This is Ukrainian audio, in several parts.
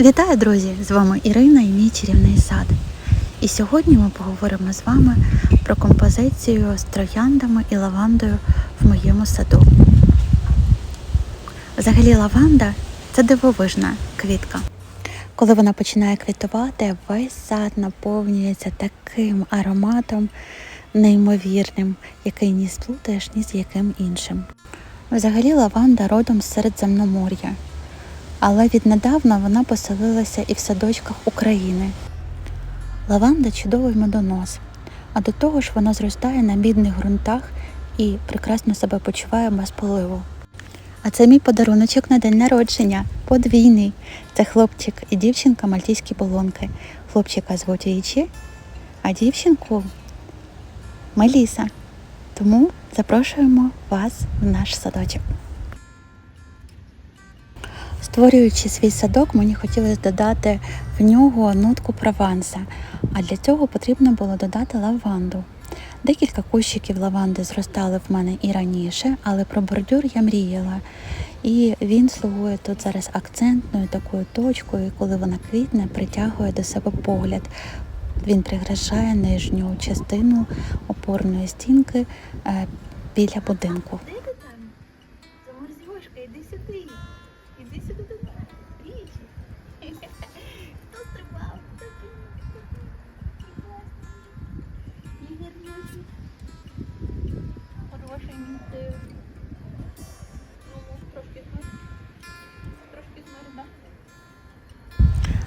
Вітаю, друзі! З вами Ірина і мій чарівний сад. І сьогодні ми поговоримо з вами про композицію з трояндами і лавандою в моєму саду. Взагалі, лаванда це дивовижна квітка. Коли вона починає квітувати, весь сад наповнюється таким ароматом неймовірним, який ні сплутаєш ні з яким іншим. Взагалі, лаванда родом з Середземномор'я але віднедавна вона поселилася і в садочках України. Лаванда чудовий медонос, а до того ж вона зростає на бідних ґрунтах і прекрасно себе почуває без поливу. А це мій подаруночок на день народження, подвійний. Це хлопчик і дівчинка мальтійські болонки. Хлопчика звуть Річі, а дівчинку Меліса. Тому запрошуємо вас в наш садочок. Створюючи свій садок, мені хотілося додати в нього нотку прованса, а для цього потрібно було додати лаванду. Декілька кущиків лаванди зростали в мене і раніше, але про бордюр я мріяла. І він слугує тут зараз акцентною такою точкою, коли вона квітне, притягує до себе погляд. Він прикрашає нижню частину опорної стінки е, біля будинку.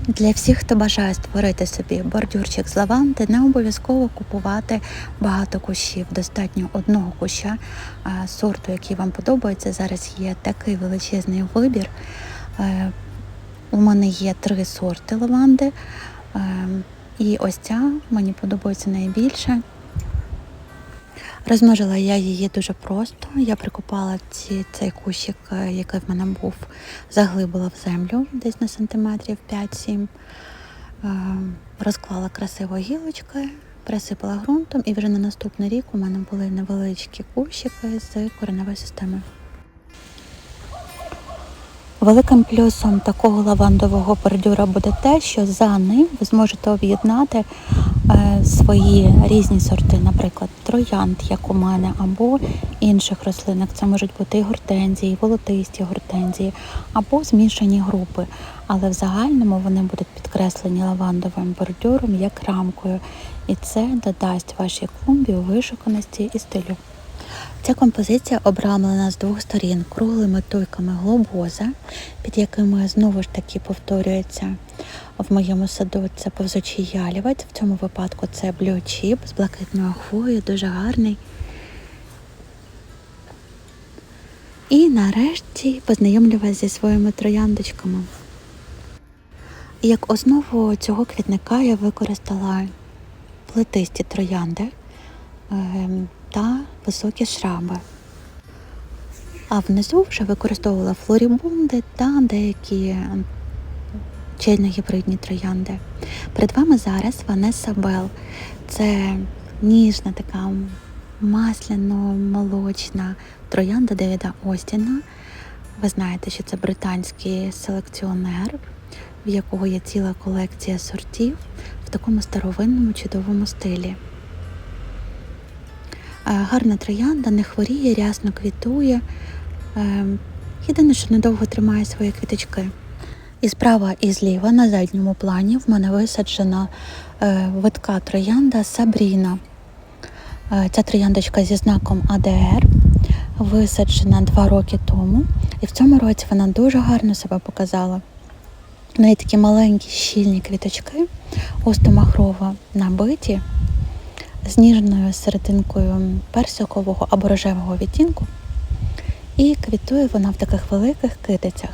Для всіх, хто бажає створити собі бордюрчик з лаванди, не обов'язково купувати багато кущів. Достатньо одного куща сорту, який вам подобається. Зараз є такий величезний вибір. Е, У мене є три сорти лаванди. Е, І ось ця мені подобається найбільше. Розмножила я її дуже просто. Я прикопала ці, цей кущик, е, який в мене був, заглибила в землю десь на сантиметрів 5-7. Е, Розклала красиво гілочки, присипала ґрунтом, і вже на наступний рік у мене були невеличкі кущики з кореневою системою. Великим плюсом такого лавандового бордюра буде те, що за ним ви зможете об'єднати свої різні сорти, наприклад, троянд, як у мене, або інших рослинок. Це можуть бути і гортензії, і волотисті гортензії, або змішані групи. Але в загальному вони будуть підкреслені лавандовим бордюром як рамкою, і це додасть вашій клумбі вишуканості і стилю. Ця композиція обрамлена з двох сторін круглими туйками глобоза, під якими знову ж таки повторюється в моєму саду це повзучий ялівець. В цьому випадку це блючіп з блакитною хвоєю, дуже гарний. І нарешті познайомлю вас зі своїми трояндочками. Як основу цього квітника я використала плетисті троянди. Та високі шраби. А внизу вже використовувала флорібунди та деякі чайно-гібридні троянди. Перед вами зараз Ванеса Бел. Це ніжна така масляно-молочна троянда Девіда Остіна. Ви знаєте, що це британський селекціонер, в якого є ціла колекція сортів в такому старовинному чудовому стилі. Е, Гарна троянда, не хворіє, рясно квітує. Е, Єдине, що недовго тримає свої квіточки. І справа, і зліва на задньому плані в мене висаджена е, витка троянда Сабріна. Ця трояндочка зі знаком АДР висаджена два роки тому, і в цьому році вона дуже гарно себе показала. В неї такі маленькі щільні квіточки, остомахрово набиті з серединкою персикового або рожевого відтінку. І квітує вона в таких великих китицях.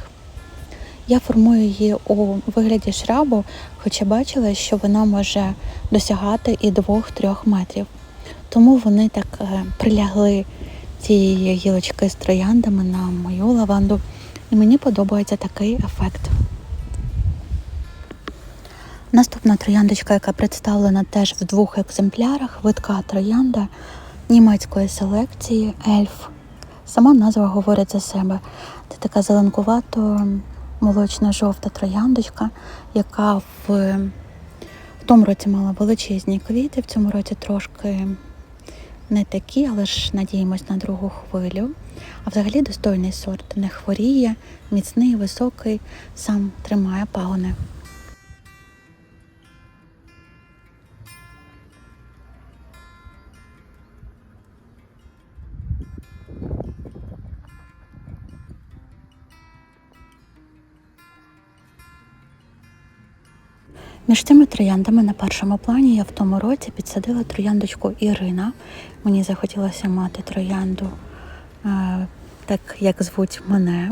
Я формую її у вигляді шрабу, хоча бачила, що вона може досягати і 2-3 метрів. Тому вони так е, прилягли цієї гілочки з трояндами на мою лаванду. І мені подобається такий ефект. Наступна трояндочка, яка представлена теж в двох екземплярах, видка троянда німецької селекції Ельф. Сама назва говорить за себе. Це така зеленкувато молочно-жовта трояндочка, яка в, в тому році мала величезні квіти, в цьому році трошки не такі, але ж надіємось на другу хвилю. А взагалі достойний сорт, не хворіє, міцний, високий, сам тримає пагони. Між цими трояндами на першому плані я в тому році підсадила трояндочку Ірина. Мені захотілося мати троянду, е, так як звуть мене.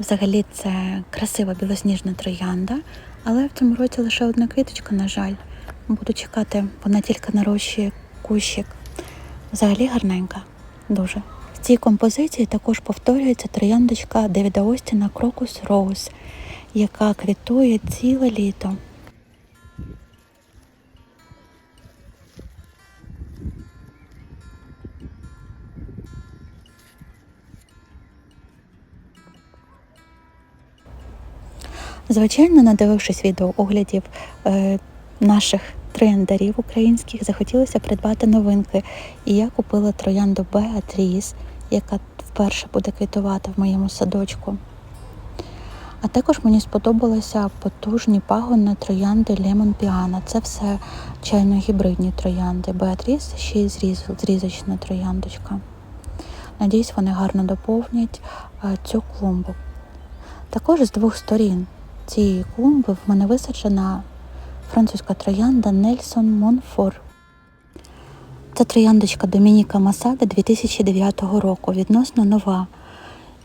Взагалі це красива білосніжна троянда, але в цьому році лише одна квіточка, на жаль. Буду чекати, вона тільки нарощує кущик. Взагалі гарненька, дуже. В цій композиції також повторюється трояндочка Девіда Остіна Крокус Роуз, яка квітує ціле літо. Звичайно, надивившись відео оглядів е, наших трендарів українських, захотілося придбати новинки. І я купила троянду Беатріс, яка вперше буде квітувати в моєму садочку. А також мені сподобалися потужні пагони троянди Лемон Піана. Це все чайно-гібридні троянди. Беатріс ще й зріз, зрізочна трояндочка. Надіюсь, вони гарно доповнять е, цю клумбу. Також з двох сторін цієї клумби в мене висаджена французька троянда Нельсон Монфор. Це трояндочка Домініка Масада 2009 року, відносно нова.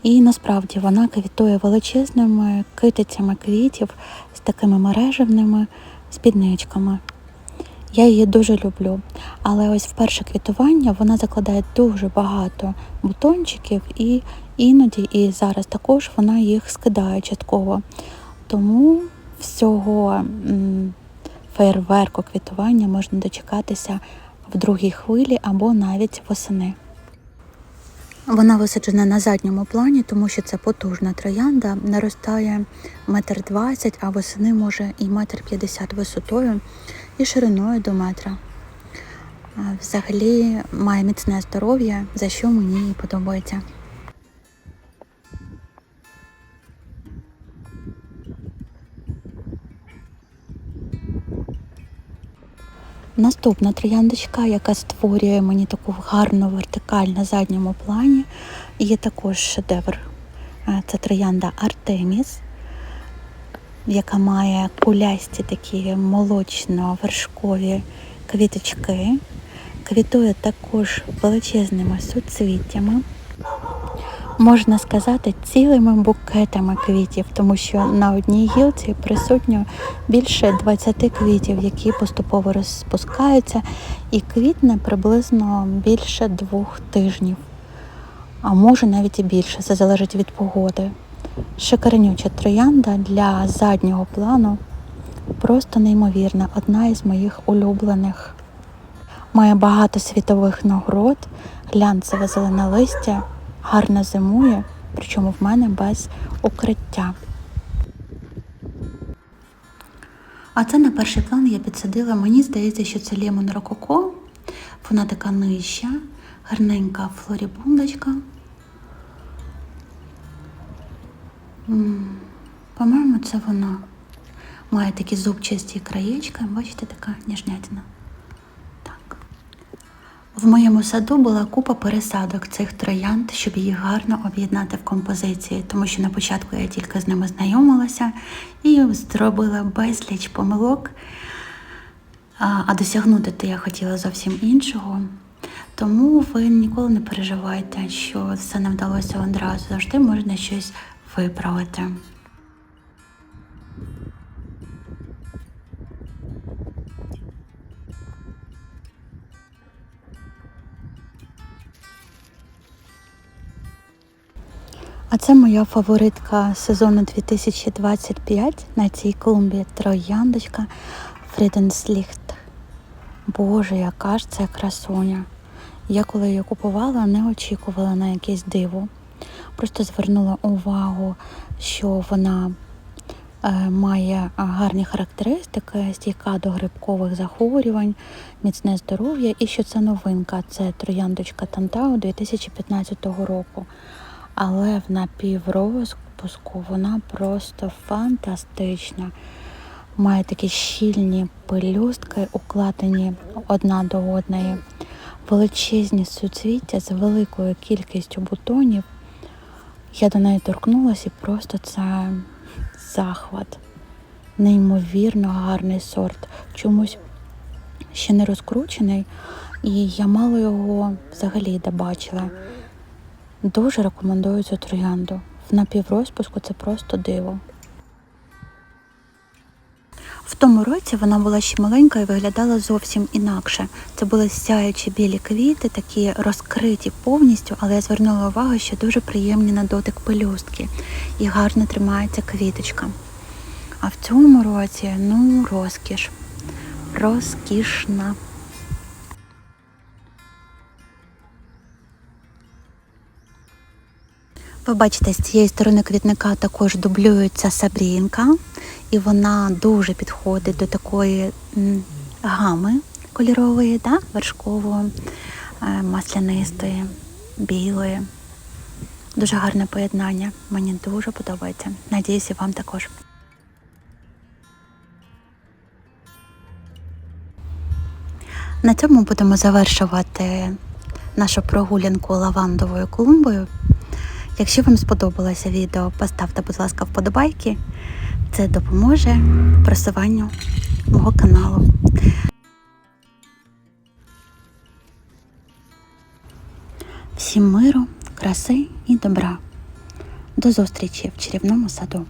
І насправді вона квітує величезними китицями квітів з такими мережевними спідничками. Я її дуже люблю. Але ось в перше квітування вона закладає дуже багато бутончиків, і іноді і зараз також вона їх скидає частково. Тому всього фейерверку квітування можна дочекатися в другій хвилі або навіть восени. Вона висаджена на задньому плані, тому що це потужна троянда, наростає метр двадцять, а восени може і метр п'ятдесят висотою і шириною до метра. Взагалі має міцне здоров'я, за що мені подобається. Наступна трояндочка, яка створює мені таку гарну вертикаль на задньому плані, є також шедевр. Е, Це троянда Артеміс, яка має кулясті такі молочно-вершкові квіточки. Квітує також величезними суцвіттями. Можна сказати, цілими букетами квітів, тому що на одній гілці присутньо більше 20 квітів, які поступово розпускаються, і квітне приблизно більше двох тижнів, а може навіть і більше, це залежить від погоди. Шикарнюча троянда для заднього плану просто неймовірна, одна із моїх улюблених. Має багато світових нагород, глянцеве зелене листя, гарно зимує, причому в мене без укриття. А це на перший план я підсадила. Мені здається, що це лемон рококо. Вона така нижча, гарненька флорібундочка. По-моєму, це вона. Має такі зубчасті краєчка. Бачите, така ніжнятина. В моєму саду була купа пересадок цих троянд, щоб їх гарно об'єднати в композиції, тому що на початку я тільки з ними знайомилася і зробила безліч помилок. А досягнути то я хотіла зовсім іншого. Тому ви ніколи не переживайте, що все не вдалося одразу. Завжди можна щось виправити. Це моя фаворитка сезону 2025 на цій клумбі трояндочка Фріденсліхт. Боже, яка ж це красуня. Я коли її купувала, не очікувала на якесь диво. Просто звернула увагу що вона е, має гарні характеристики, стійка до грибкових захворювань, міцне здоров'я і що це новинка. Це трояндочка Тантау 2015 року. Але в напіврозпуску вона просто фантастична. Має такі щільні пелюстки, укладені одна до одної, величезні суцвіття з великою кількістю бутонів. Я до неї торкнулася і просто це захват. Неймовірно гарний сорт. Чомусь ще не розкручений, і я мало його взагалі де бачила. Дуже рекомендую цю троянду. В напіврозпуску це просто диво. В тому році вона була ще маленька і виглядала зовсім інакше. Це були сяючі білі квіти, такі розкриті повністю, але я звернула увагу, що дуже приємні на дотик пелюстки і гарно тримається квіточка. А в цьому році ну розкіш. Розкішна. Ви бачите, з цієї сторони квітника також дублюється сабрінка, і вона дуже підходить до такої гами кольорової, да? вершкової, е, маслянистої, білої. Дуже гарне поєднання. Мені дуже подобається. Надіюсь, і вам також. На цьому будемо завершувати нашу прогулянку лавандовою клумбою. Якщо вам сподобалося відео, поставте, будь ласка, вподобайки. Це допоможе просуванню мого каналу. Всім миру, краси і добра. До зустрічі в чарівному саду.